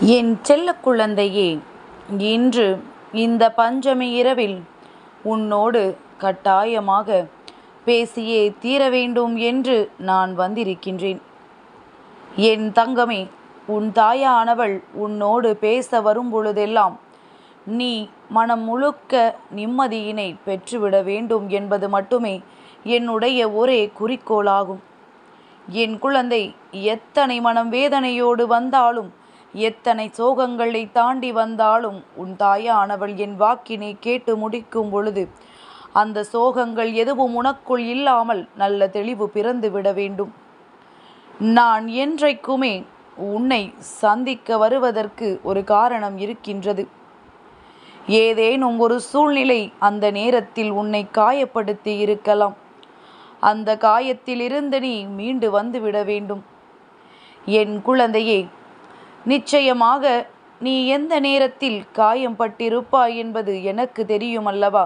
என் செல்ல குழந்தையே இன்று இந்த பஞ்சமி இரவில் உன்னோடு கட்டாயமாக பேசியே தீர வேண்டும் என்று நான் வந்திருக்கின்றேன். என் தங்கமே உன் தாயானவள் உன்னோடு பேச வரும்பொழுதெல்லாம் நீ மனம் முழுக்க நிம்மதியினை பெற்றுவிட வேண்டும் என்பது மட்டுமே என்னுடைய ஒரே குறிக்கோளாகும். என் குழந்தை எத்தனை மனம் வேதனையோடு வந்தாலும் எத்தனை சோகங்களை தாண்டி வந்தாலும் உன் தாயானவள் என் வாக்கினை கேட்டு முடிக்கும் பொழுது அந்த சோகங்கள் எதுவும் உனக்குள் இல்லாமல் நல்ல தெளிவு பிறந்து விட வேண்டும். நான் என்றைக்குமே உன்னை சந்திக்க வருவதற்கு ஒரு காரணம் இருக்கின்றது. ஏதேனும் ஒரு சூழ்நிலை அந்த நேரத்தில் உன்னை காயப்படுத்தி இருக்கலாம். அந்த காயத்திலிருந்து நீ மீண்டு வந்துவிட வேண்டும். என் குழந்தையே நிச்சயமாக நீ எந்த நேரத்தில் காயம் பட்டிருப்பாய் என்பது எனக்கு தெரியும் அல்லவா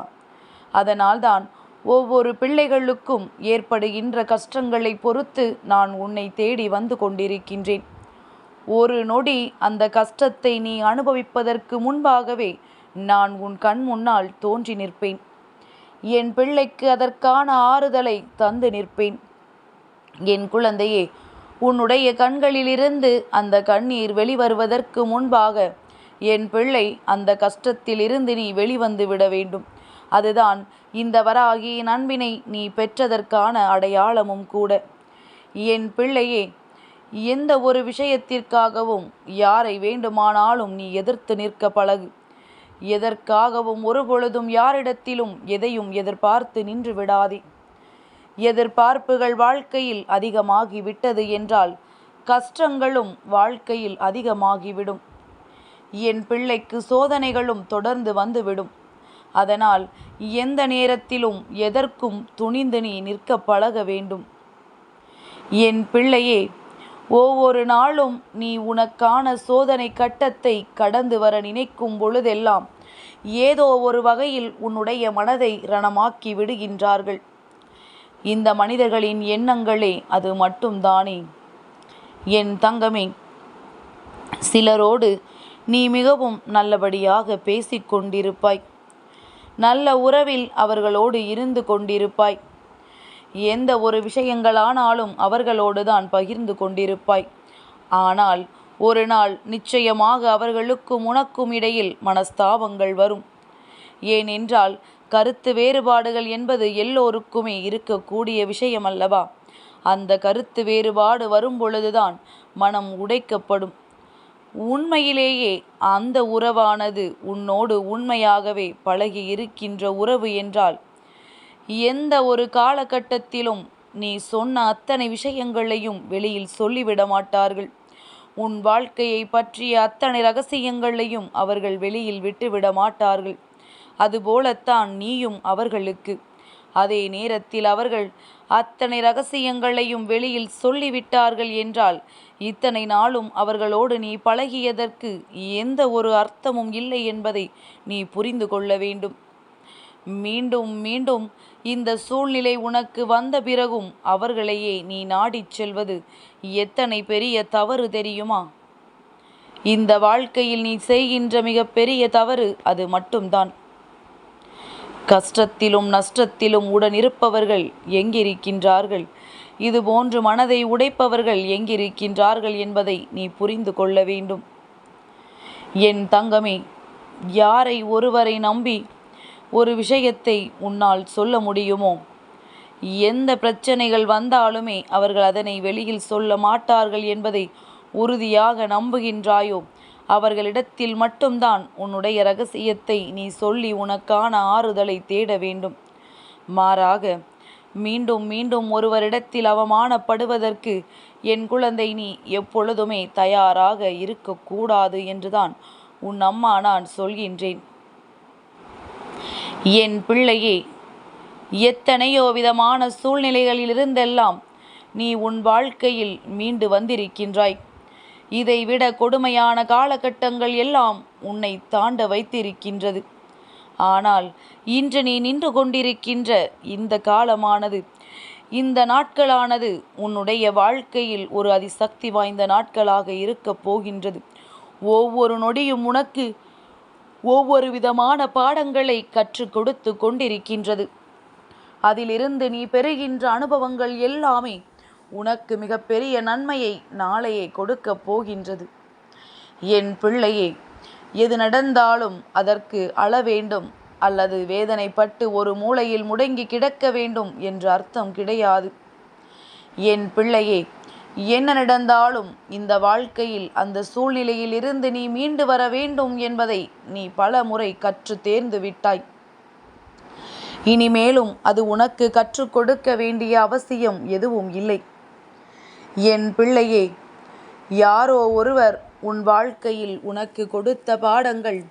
அதனால்தான் ஒவ்வொரு பிள்ளைகளுக்கும் ஏற்படுகின்ற கஷ்டங்களை பொறுத்து நான் உன்னை தேடி வந்து கொண்டிருக்கின்றேன். ஒரு நொடி அந்த கஷ்டத்தை நீ அனுபவிப்பதற்கு முன்பாகவே நான் உன் கண் முன்னால் தோன்றி நிற்பேன். என் பிள்ளைக்கு அதற்கான ஆறுதலை தந்து நிற்பேன். என் குழந்தையே உன்னுடைய கண்களிலிருந்து அந்த கண்ணீர் வெளிவருவதற்கு முன்பாக என் பிள்ளை அந்த கஷ்டத்திலிருந்து நீ வெளிவந்து விட வேண்டும். அதுதான் இந்த வராகியின் அன்பினை நீ பெற்றதற்கான அடையாளமும் கூட. என் பிள்ளையே எந்த ஒரு விஷயத்திற்காகவும் யாரை வேண்டுமானாலும் நீ எதிர்த்து நிற்க பழகு. எதற்காகவும் ஒரு பொழுதும் யாரிடத்திலும் எதையும் எதிர்பார்த்து நின்று விடாதே. எதிர்பார்ப்புகள் வாழ்க்கையில் அதிகமாகிவிட்டது என்றால் கஷ்டங்களும் வாழ்க்கையில் அதிகமாகிவிடும். என் பிள்ளைக்கு சோதனைகளும் தொடர்ந்து வந்துவிடும். அதனால் எந்த நேரத்திலும் எதற்கும் துணிந்து நீ நிற்க பழக வேண்டும். என் பிள்ளையே ஒவ்வொரு நாளும் நீ உனக்கான சோதனை கட்டத்தை கடந்து வர நினைக்கும் பொழுதெல்லாம் ஏதோ ஒரு வகையில் உன்னுடைய மனதை ரணமாக்கி விடுகின்றார்கள். இந்த மனிதர்களின் எண்ணங்களே அது மட்டும்தானே என் தங்கமே சிலரோடு நீ மிகவும் நல்லபடியாக பேசிக்கொண்டிருப்பாய் நல்ல உறவில் அவர்களோடு இருந்து கொண்டிருப்பாய். எந்த ஒரு விஷயங்களானாலும் அவர்களோடு தான் பகிர்ந்து கொண்டிருப்பாய். ஆனால் ஒரு நாள் நிச்சயமாக அவர்களுக்கும் உனக்கும் இடையில் மனஸ்தாபங்கள் வரும். ஏனென்றால் கருத்து வேறுபாடுகள் என்பது எல்லோருக்குமே இருக்கக்கூடிய விஷயம் அல்லவா அந்த கருத்து வேறுபாடு வரும் பொழுதுதான் மனம் உடைக்கப்படும். உண்மையிலேயே அந்த உறவானது உன்னோடு உண்மையாகவே பழகி இருக்கின்ற உறவு என்றால் எந்த ஒரு காலகட்டத்திலும் நீ சொன்ன அத்தனை விஷயங்களையும் வெளியில் சொல்லிவிட மாட்டார்கள். உன் வாழ்க்கையை பற்றிய அத்தனை ரகசியங்களையும் அவர்கள் வெளியில் விட்டுவிட மாட்டார்கள். அதுபோலத்தான் நீயும் அவர்களுக்கு. அதே நேரத்தில் அவர்கள் அத்தனை ரகசியங்களையும் வெளியில் சொல்லிவிட்டார்கள் என்றால் இத்தனை நாளும் அவர்களோடு நீ பழகியதற்கு எந்த ஒரு அர்த்தமும் இல்லை என்பதை நீ புரிந்து கொள்ள வேண்டும். மீண்டும் மீண்டும் இந்த சூழ்நிலை உனக்கு வந்த பிறகும் அவர்களையே நீ நாடிச் செல்வது எத்தனை பெரிய தவறு தெரியுமா? இந்த வாழ்க்கையில் நீ செய்கின்ற மிகப்பெரிய தவறு அது மட்டும்தான். கஷ்டத்திலும் நஷ்டத்திலும் உடனிருப்பவர்கள் எங்கிருக்கின்றார்கள்? இதுபோன்று மனதை உடைப்பவர்கள் எங்கிருக்கின்றார்கள் என்பதை நீ புரிந்து கொள்ள வேண்டும். என் தங்கமே யாரை ஒருவரை நம்பி ஒரு விஷயத்தை உன்னால் சொல்ல முடியுமோ? எந்த பிரச்சனைகள் வந்தாலுமே அவர்கள் அதனை வெளியில் சொல்ல மாட்டார்கள் என்பதை உறுதியாக நம்புகின்றாயோ? அவர்களிடத்தில் மட்டும்தான் உன்னுடைய ரகசியத்தை நீ சொல்லி உனக்கான ஆறுதலை தேட வேண்டும். மாறாக மீண்டும் மீண்டும் ஒருவரிடத்தில் அவமானப்படுவதற்கு என் குழந்தை நீ எப்பொழுதுமே தயாராக இருக்கக்கூடாது என்றுதான் உன் அம்மா நான் சொல்கின்றேன். என் பிள்ளையே எத்தனையோ விதமான சூழ்நிலைகளிலிருந்தெல்லாம் நீ உன் வாழ்க்கையில் மீண்டு வந்திருக்கின்றாய். இதைவிட கொடுமையான காலகட்டங்கள் எல்லாம் உன்னை தாண்ட வைத்திருக்கின்றது. ஆனால் இன்று நீ நின்று கொண்டிருக்கின்ற இந்த காலமானது இந்த நாட்களானது உன்னுடைய வாழ்க்கையில் ஒரு அதிசக்தி வாய்ந்த நாட்களாக இருக்கப் போகின்றது. ஒவ்வொரு நொடியும் உனக்கு ஒவ்வொரு விதமான பாடங்களை கற்றுக் கொடுத்து கொண்டிருக்கின்றது. அதிலிருந்து நீ பெறுகின்ற அனுபவங்கள் எல்லாமே உனக்கு மிகப்பெரிய நன்மையை நாளையே கொடுக்கப் போகின்றது. என் பிள்ளையே எது நடந்தாலும் அதற்கு அள வேண்டும் அல்லது வேதனைப்பட்டு ஒரு மூலையில் முடங்கி கிடக்க வேண்டும் என்று அர்த்தம் கிடையாது. என் பிள்ளையே என்ன நடந்தாலும் இந்த வாழ்க்கையில் அந்த சூழ்நிலையில் இருந்து நீ மீண்டு வர வேண்டும் என்பதை நீ பல முறை கற்று தேர்ந்து விட்டாய். இனிமேலும் அது உனக்கு கற்றுக் கொடுக்க வேண்டிய அவசியம் எதுவும் இல்லை. என் பிள்ளையே யாரோ ஒருவர் உன் வாழ்க்கையில் உனக்கு கொடுத்த பாடங்கள்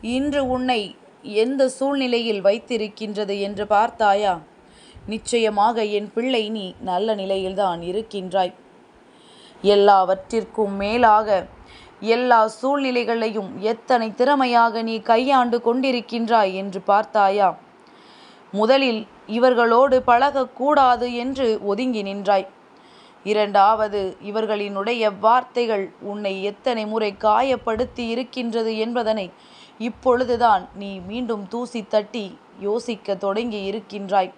இன்று உன்னை எந்த சூழ்நிலையில் வைத்திருக்கின்றது என்று பார்த்தாயா? நிச்சயமாக என் பிள்ளை நீ நல்ல நிலையில்தான் இருக்கின்றாய். எல்லாவற்றிற்கும் மேலாக எல்லா சூழ்நிலைகளையும் எத்தனை திறமையாக நீ கையாண்டு கொண்டிருக்கின்றாய் என்று பார்த்தாயா? முதலில் இவர்களோடு பழகக்கூடாது என்று ஒதுங்கி நின்றாய். இரண்டாவது இவர்களினுடைய வார்த்தைகள் உன்னை எத்தனை முறை காயப்படுத்தி இருக்கின்றது என்பதனை இப்பொழுதுதான் நீ மீண்டும் தூசி தட்டி யோசிக்க தொடங்கி இருக்கின்றாய்.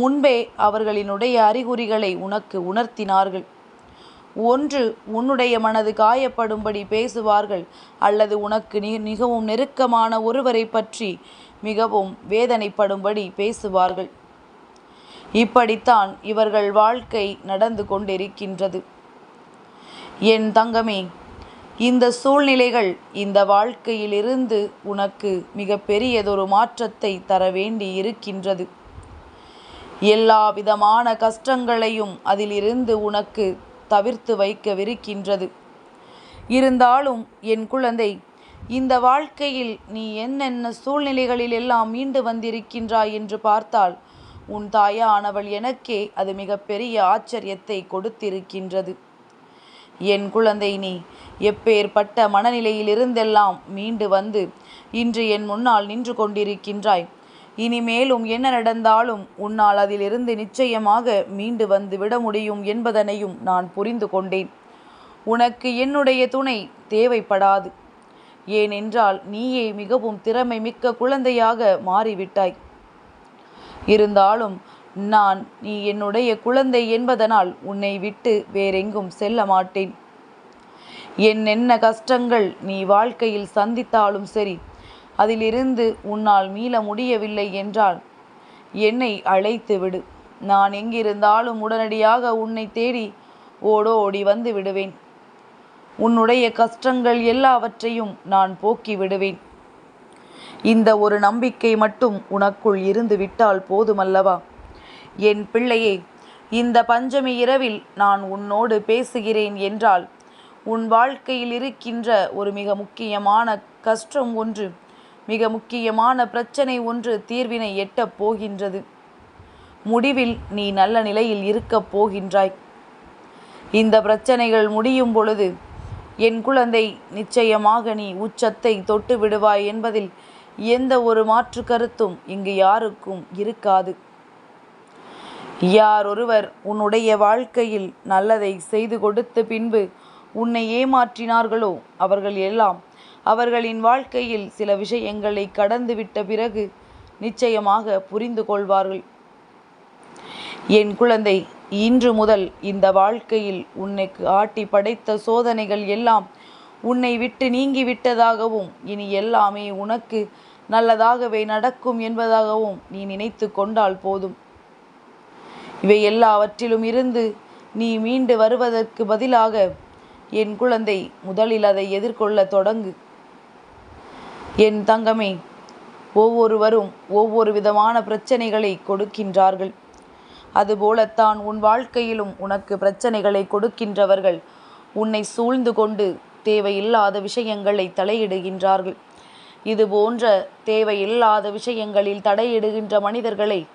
முன்பே அவர்களினுடைய அறிகுறிகளை உனக்கு உணர்த்தினார்கள். ஒன்று உன்னுடைய மனது காயப்படும்படி பேசுவார்கள் அல்லது உனக்கு மிகவும் நெருக்கமான ஒருவரை பற்றி மிகவும் வேதனைப்படும்படி பேசுவார்கள். இப்படித்தான் இவர்கள் வாழ்க்கை நடந்து கொண்டிருக்கின்றது. என் தங்கமே இந்த சூழ்நிலைகள் இந்த வாழ்க்கையிலிருந்து உனக்கு மிக பெரியதொரு மாற்றத்தை தர வேண்டி இருக்கின்றது எல்லா விதமான கஷ்டங்களையும் அதிலிருந்து உனக்கு தவிர்த்து வைக்கவிருக்கின்றது. இருந்தாலும் என் குழந்தை இந்த வாழ்க்கையில் நீ என்னென்ன சூழ்நிலைகளில் எல்லாம் மீண்டு வந்திருக்கின்றாய் என்று பார்த்தால் உன் தாயானவள் எனக்கே அது மிகப்பெரிய ஆச்சரியத்தை கொடுத்திருக்கின்றது. என் குழந்தை நீ எப்பேற்பட்ட மனநிலையிலிருந்தெல்லாம் மீண்டு வந்து இன்று என் முன்னால் நின்று கொண்டிருக்கின்றாய். இனிமேலும் என்ன நடந்தாலும் உன்னால் அதிலிருந்து நிச்சயமாக மீண்டு வந்து விட முடியும் என்பதனையும் நான் புரிந்து கொண்டேன். உனக்கு என்னுடைய துணை தேவைப்படாது. ஏனென்றால் நீயே மிகவும் திறமை மிக்க குழந்தையாக மாறிவிட்டாய். இருந்தாலும் நான் நீ என்னுடைய குழந்தை என்பதனால் உன்னை விட்டு வேறெங்கும் செல்ல மாட்டேன். என்னென்ன கஷ்டங்கள் நீ வாழ்க்கையில் சந்தித்தாலும் சரி அதிலிருந்து உன்னால் மீள முடியவில்லை என்றால் என்னை அழைத்து விடு. நான் எங்கிருந்தாலும் உடனடியாக உன்னை தேடி ஓடோடி வந்து விடுவேன். உன்னுடைய கஷ்டங்கள் எல்லாவற்றையும் நான் போக்கி விடுவேன். இந்த ஒரு நம்பிக்கை மட்டும் உனக்குள் இருந்து விட்டால் போதுமல்லவா? என் பிள்ளையே இந்த பஞ்சமி இரவில் நான் உன்னோடு பேசுகிறேன் என்றால் உன் வாழ்க்கையில் இருக்கின்ற ஒரு மிக முக்கியமான கஷ்டம் ஒன்று மிக முக்கியமான பிரச்சனை ஒன்று தீர்வினை எட்டப் போகின்றது. முடிவில் நீ நல்ல நிலையில் இருக்கப் போகின்றாய். இந்த பிரச்சனைகள் முடியும் பொழுது என் குழந்தை நிச்சயமாக நீ உச்சத்தை தொட்டு விடுவாய் என்பதில் எந்த ஒரு மாற்று கருத்தும் இங்கு யாருக்கும் இருக்காது. யார் ஒருவர் உன்னுடைய வாழ்க்கையில் நல்லதை செய்து கொடுத்த பின்பு உன்னை ஏமாற்றினார்களோ அவர்கள் எல்லாம் அவர்களின் வாழ்க்கையில் சில விஷயங்களை கடந்துவிட்ட பிறகு நிச்சயமாக புரிந்து கொள்வார்கள். என் குழந்தை இன்று முதல் இந்த வாழ்க்கையில் உன்னைக்கு ஆட்டி படைத்த சோதனைகள் எல்லாம் உன்னை விட்டு நீங்கிவிட்டதாகவும் இனி எல்லாமே உனக்கு நல்லதாகவே நடக்கும் என்பதாகவும் நீ நினைத்து கொண்டால் போதும். இவை எல்லாவற்றிலும் இருந்து நீ மீண்டு வருவதற்கு பதிலாக என் குழந்தை முதலில் அதை எதிர்கொள்ள தொடங்கு. என் தங்கமே ஒவ்வொருவரும் ஒவ்வொரு விதமான பிரச்சனைகளை கொடுக்கின்றார்கள். அதுபோலத்தான் உன் வாழ்க்கையிலும் உனக்கு பிரச்சனைகளை கொடுக்கின்றவர்கள் உன்னை சூழ்ந்து கொண்டு தேவையில்லாத விஷயங்களை தலையிடுகின்றார்கள். இது போன்ற தேவையில்லாத விஷயங்களில் தடையிடுகின்ற மனிதர்களை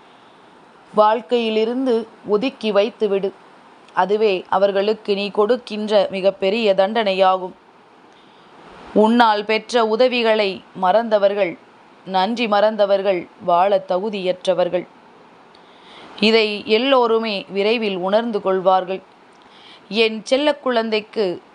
வாழ்க்கையிலிருந்து ஒதுக்கி வைத்துவிடு. அதுவே அவர்களுக்கு நீ கொடுக்கின்ற மிகப்பெரிய தண்டனையாகும். உன்னால் பெற்ற உதவிகளை மறந்தவர்கள் நன்றி மறந்தவர்கள் வாழ தகுதியற்றவர்கள். இதை எல்லோருமே விரைவில் உணர்ந்து கொள்வார்கள். என் செல்ல குழந்தைக்கு